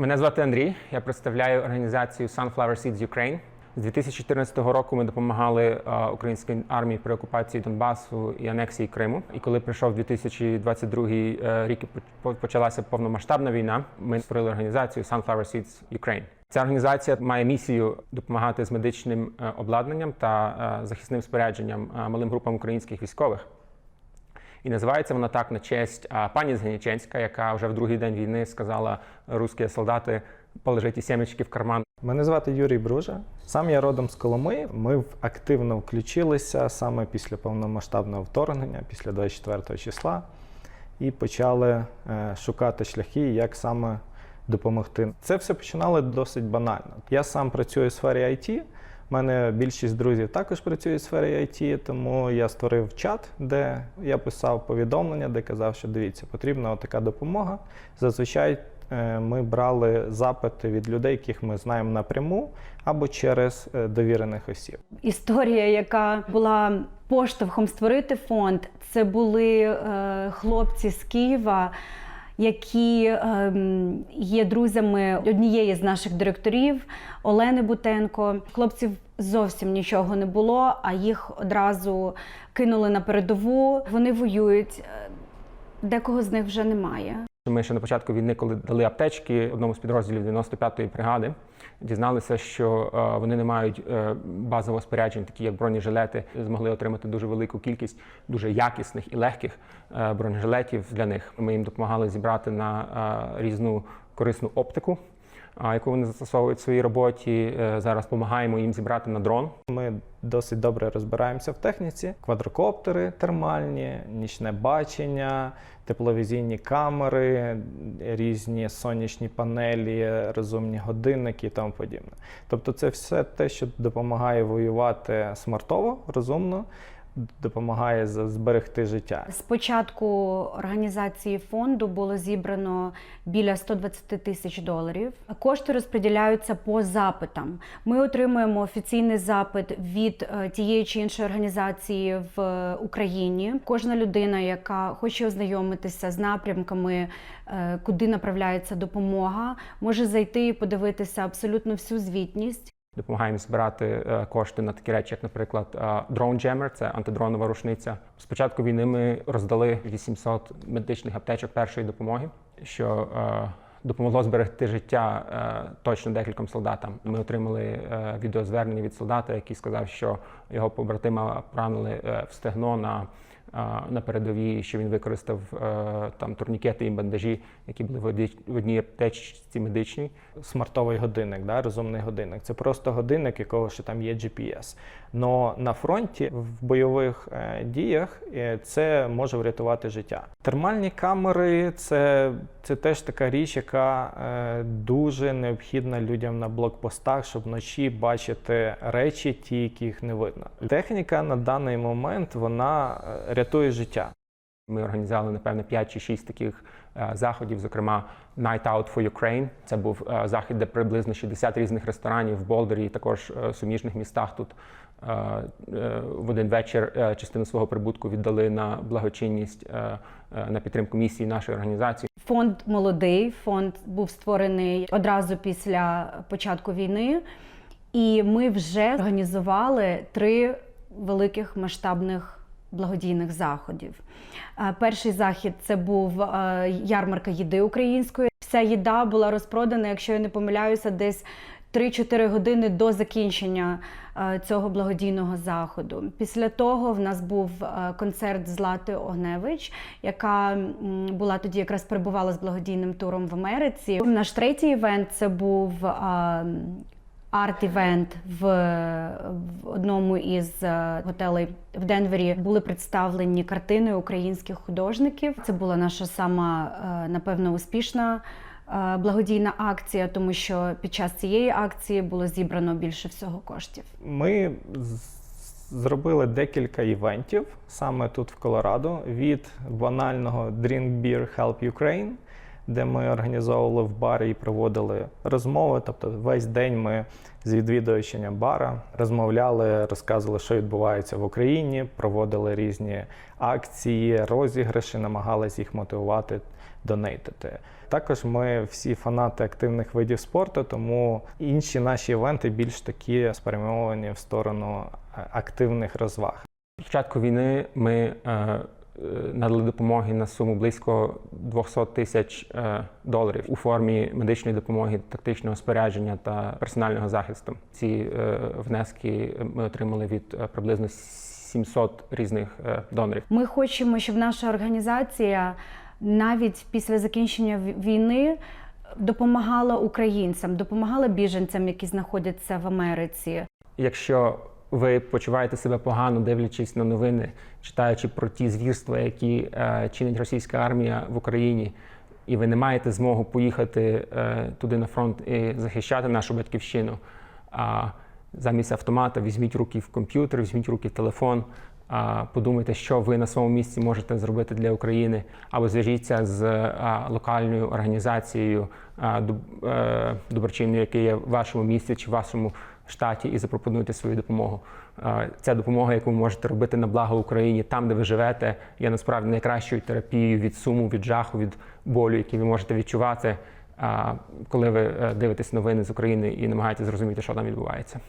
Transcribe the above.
Мене звати Андрій. Я представляю організацію Sunflower Seeds Ukraine. З 2014 року ми допомагали е, українській армії при окупації Донбасу і анексії Криму. І коли прийшов 2022 е, рік, і почалася повномасштабна війна. Ми створили організацію Sunflower Seeds Ukraine. Ця організація має місію допомагати з медичним е, обладнанням та захисним спорядженням малим групам українських військових. І називається вона так на честь пані Згеніченська, яка вже в другий день війни сказала русські солдати положити сімечки в карман. Мене звати Юрій Бружа. Сам я родом з Коломи. Ми в- активно включилися саме після повномасштабного вторгнення, після 24 числа, і почали е, шукати шляхи, як саме допомогти. Це все починало досить банально. Я сам працюю у сфері IT. Мене більшість друзів також працює в сфері IT, тому я створив чат, де я писав повідомлення, де казав, що дивіться, потрібна така допомога. Зазвичай е, ми брали запити від людей, яких ми знаємо напряму, або через е, довірених осіб. Історія, яка була поштовхом створити фонд, це були е, хлопці з Києва, які ем, є друзями однієї з наших директорів Олени Бутенко. Хлопців зовсім нічого не було, а їх одразу кинули на передову. Вони воюють. Е, Декого з них вже немає. Ми ще на початку війни, коли дали аптечки одному з підрозділів 95-ї бригади, дізналися, що е, вони не мають е, базового спорядження, такі як бронежилети, змогли отримати дуже велику кількість дуже якісних і легких е, бронежилетів для них. Ми їм допомагали зібрати на різну корисну оптику. Яку вони застосовують в своїй роботі, Е, зараз допомагаємо їм зібрати на дрон. Ми досить добре розбираємося в техніці: квадрокоптери термальні, нічне бачення, тепловізійні камери, різні сонячні панелі, розумні годинники і тому подібне. Тобто, це все те, що допомагає воювати смартово, розумно, допомагає зберегти життя. З початку організації фонду було зібрано біля 120 тисяч доларів. Кошти розподіляються по запитам. Ми отримуємо офіційний запит від е, тієї чи іншої організації в Україні. Кожна людина, яка хоче ознайомитися з напрямками, е, куди направляється допомога, може зайти і подивитися абсолютно всю звітність. Допомагаємо збирати е, кошти на такі речі, як, наприклад, е, Drone Jammer, це антидронова рушниця. З початку війни ми роздали 800 медичних аптечок першої допомоги, що е, допомогло зберегти життя точно декільком солдатам. Ми отримали відеозвернення від солдата, який сказав, що його побратима поранили в стегно на. На передовій, що він використав е, там турнікети і бандажі, які були в одній- аптечці медичній. смартовий годинник, да, розумний годинник. Це просто годинник, якого ще там є GPS. Но на фронті в бойових е, діях е, це може врятувати життя. Термальні камери це, це теж така річ, яка дуже необхідна людям на блокпостах, щоб вночі бачити речі, ті, яких не видно. Техніка на даний момент вона рятує життя. Ми організували напевно 5 чи 6 таких е, заходів, зокрема Night Out for Ukraine. Це був е, захід, де приблизно 60 різних ресторанів в Болдері і також е, суміжних містах тут в один вечір частину свого прибутку віддали на благочинність на підтримку місії нашої організації. Фонд молодий. Фонд був створений одразу після початку війни, і ми вже організували три великих масштабних благодійних заходів. Е, Перший захід це був е, ярмарка їди української. Вся їда була розпродана, якщо я не помиляюся, десь 3-4 години до закінчення е, цього благодійного заходу. Після того в нас був концерт Злати Огневич, яка була тоді якраз перебувала з благодійним туром в Америці. Наш третій івент це був арт-івент в, в одному із е, готелей в Денвері. Були представлені картини українських художників. Це була наша сама е, напевно успішна е, благодійна акція, тому що під час цієї акції було зібрано більше всього коштів. Ми зробили декілька івентів саме тут в Колорадо від банального Drink Beer Help Ukraine де ми організовували в барі і проводили розмови. Тобто весь день ми з відвідувачем бара розмовляли, розказували, що відбувається в Україні, проводили різні акції, розіграші, намагалися їх мотивувати, донейтити. Також ми всі фанати активних видів спорту, тому інші наші івенти більш такі спрямовані в сторону е, активних розваг. Початку війни ми е, надали допомоги на суму близько 200 тисяч е, доларів у формі медичної допомоги, тактичного спорядження та персонального захисту. Ці е, внески ми отримали від е, приблизно 700 різних е, донорів. Ми хочемо, щоб наша організація навіть після закінчення війни допомагала українцям, допомагала біженцям, які знаходяться в Америці. Якщо ви почуваєте себе погано, дивлячись на новини, читаючи про ті звірства, які е, чинить російська армія в Україні, і ви не маєте змогу поїхати е, туди на фронт і захищати нашу батьківщину. А замість автомата візьміть руки в комп'ютер, візьміть руки в телефон. Подумайте, що ви на своєму місці можете зробити для України, або зв'яжіться з а, локальною організацією е, доброчинною, яка є в вашому місті чи в вашому штаті, і запропонуйте свою допомогу. Ця допомога, яку ви можете робити на благо Україні, там, де ви живете, є насправді найкращою терапією від суму, від жаху, від болю, який ви можете відчувати, коли ви е, дивитесь новини з України і намагаєтесь зрозуміти, що там відбувається.